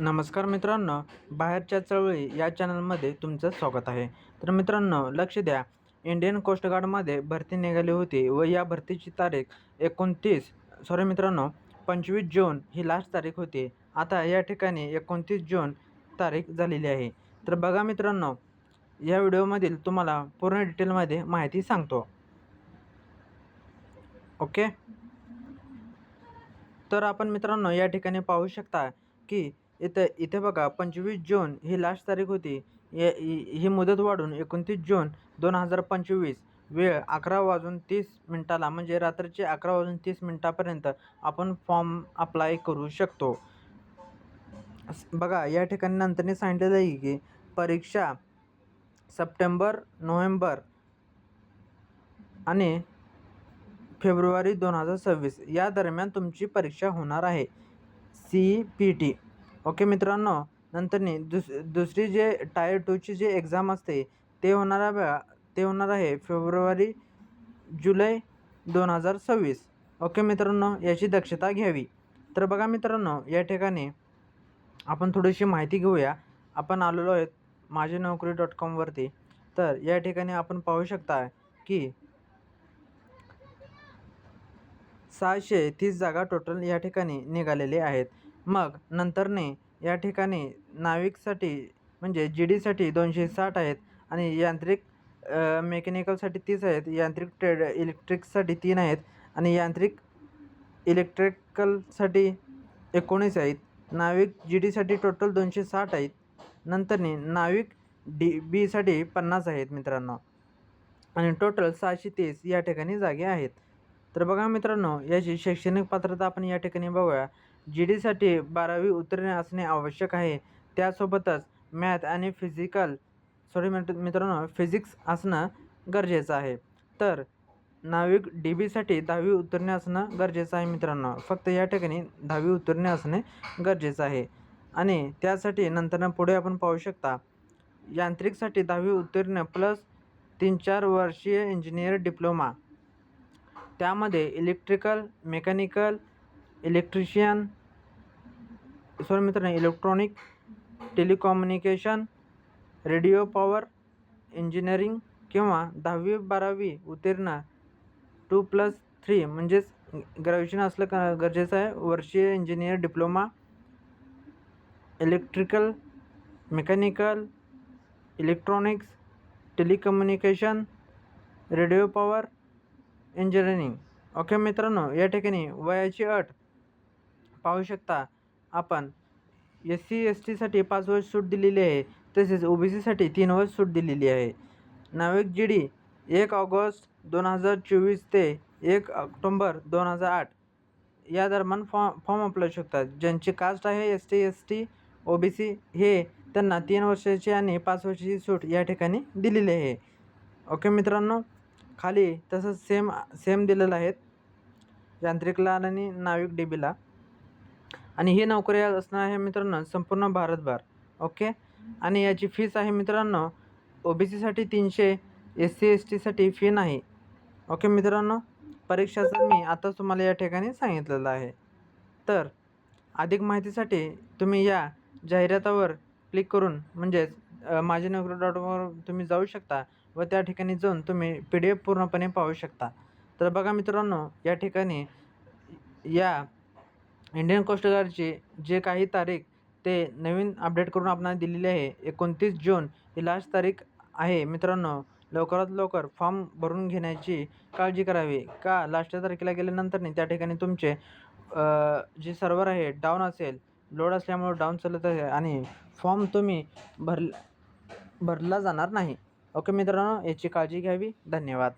नमस्कार मित्रांनो बाहेरच्या चळवळी या चॅनलमध्ये तुमचं स्वागत आहे. तर मित्रांनो लक्ष द्या. इंडियन कोस्ट गार्डमध्ये भरती निघाली होती व या भरतीची तारीख एकोणतीस सॉरी मित्रांनो पंचवीस जून ही लास्ट तारीख होती. आता या ठिकाणी एकोणतीस जून तारीख झालेली आहे. तर बघा मित्रांनो या व्हिडिओमधील तुम्हाला पूर्ण डिटेलमध्ये माहिती सांगतो. ओके तर आपण मित्रांनो या ठिकाणी पाहू शकता की इथं इथे बघा पंचवीस जून ही लास्ट तारीख होती. ये- ही मुदत वाढून एकोणतीस जून दोन हजार पंचवीस वेळ अकरा वाजून तीस मिनटाला म्हणजे रात्रीचे अकरा वाजून तीस मिनटापर्यंत आपण फॉर्म अप्लाय करू शकतो. बघा या ठिकाणी नंतरने सांगितलेलं आहे की परीक्षा सप्टेंबर नोव्हेंबर आणि फेब्रुवारी दोन हजार सव्वीस या दरम्यान तुमची परीक्षा होणार आहे. C P T. ओके मित्रांनो नंतरनी दुस दुसरी जे टायर टूची जे एक्झाम असते ते होणार आहे ते होणार आहे फेब्रुवारी जुलै दोन हजार सव्वीस. ओके मित्रांनो याची दक्षता घ्यावी. तर बघा मित्रांनो या ठिकाणी आपण थोडीशी माहिती घेऊया. आपण आलेलो आहेत माझी नोकरी डॉट कॉमवरती तर या ठिकाणी आपण पाहू शकता की सहाशे तीस जागा टोटल या ठिकाणी निघालेले आहेत. मग नंतरने या ठिकाणी नाविकसाठी म्हणजे जी डीसाठी दोनशे साठ आहेत आणि यांत्रिक मेकॅनिकलसाठी तीस आहेत यांत्रिक ट्रेड इलेक्ट्रिकसाठी तीन आहेत आणि यांत्रिक इलेक्ट्रिकलसाठी एकोणीस आहेत. नाविक जी डीसाठी टोटल दोनशे साठ आहेत. नंतरने नाविक डी बीसाठी पन्नास आहेत मित्रांनो. आणि टोटल सहाशे तीस या ठिकाणी जागे आहेत. तर बघा मित्रांनो याची शैक्षणिक पात्रता आपण या ठिकाणी बघूया. जी डीसाठी बारावी उत्तीर्ण असणे आवश्यक आहे. त्यासोबतच मॅथ आणि फिजिकल सॉरी मित्र मित्रांनो फिजिक्स असणं गरजेचं आहे. तर नाविक डी बीसाठी दहावी उत्तीर्ण असणं गरजेचं आहे मित्रांनो. फक्त या ठिकाणी दहावी उत्तीर्ण असणे गरजेचं आहे. आणि त्यासाठी नंतरनं पुढे आपण पाहू शकता यांत्रिकसाठी दहावी उत्तीर्ण प्लस तीन चार वर्षीय इंजिनियर डिप्लोमा त्यामध्ये इलेक्ट्रिकल मेकॅनिकल इलेक्ट्रिशियन सॉरी मित्रांनो electronic telecommunication radio power engineering किंवा दहावी बारावी उत्तीर्ण टू प्लस थ्री म्हणजेच ग्रॅज्युएशन असलं क गरजेचं आहे. वर्षीय engineer diploma electrical mechanical electronics telecommunication radio power engineering okay मित्रांनो या ठिकाणी वयाची अट पाहू शकता. आपण एस सी एस टीसाठी पाच वर्ष सूट दिलेली आहे तसेच ओ बी सीसाठी तीन वर्ष सूट दिलेली आहे. नाविक जी डी एक ऑगस्ट दोन हजार चोवीस ते एक ऑक्टोंबर दोन हजार आठ या दरम्यान फॉ फॉर्म अप्लाय शकतात. ज्यांची कास्ट आहे S T S T O B C हे त्यांना तीन वर्षाची आणि पाच वर्षाची सूट या ठिकाणी दिलेली आहे. ओके मित्रांनो खाली तसंच सेम सेम दिलेलं आहेत. यांत्रिकला आणि नाविक डी बीला आणि ही नोकरी असणार आहे मित्रांनो संपूर्ण भारतभर ओके? आणि याची फीस आहे मित्रांनो ओ बी सीसाठी तीनशे एस सी एस टीसाठी फी नाही ओके मित्रांनो? परीक्षाचं मी आताच तुम्हाला या ठिकाणी सांगितलेलं आहे. तर अधिक माहितीसाठी तुम्ही या जाहिरातावर क्लिक करून म्हणजेच माझी नोकरी डॉट कॉमवर तुम्ही जाऊ शकता व त्या ठिकाणी जाऊन तुम्ही पी डी एफ पूर्णपणे पाहू शकता. तर बघा मित्रांनो या ठिकाणी या इंडियन कोस्ट गार्डचे जे काही तारीख ते नवीन अपडेट करून आपणाला दिलेली आहे एकोणतीस जून ही लास्ट तारीख आहे. मित्रांनो लवकरात लवकर फॉर्म भरून घेण्याची काळजी करावी. का लास्टच्या तारखेला गेल्यानंतर त्या ठिकाणी तुमचे जे सर्व्हर आहे डाऊन असेल लोड असल्यामुळे डाऊन चालत आहे आणि फॉर्म तुम्ही भर भरला जाणार नाही. ओके मित्रांनो याची काळजी घ्यावी. धन्यवाद.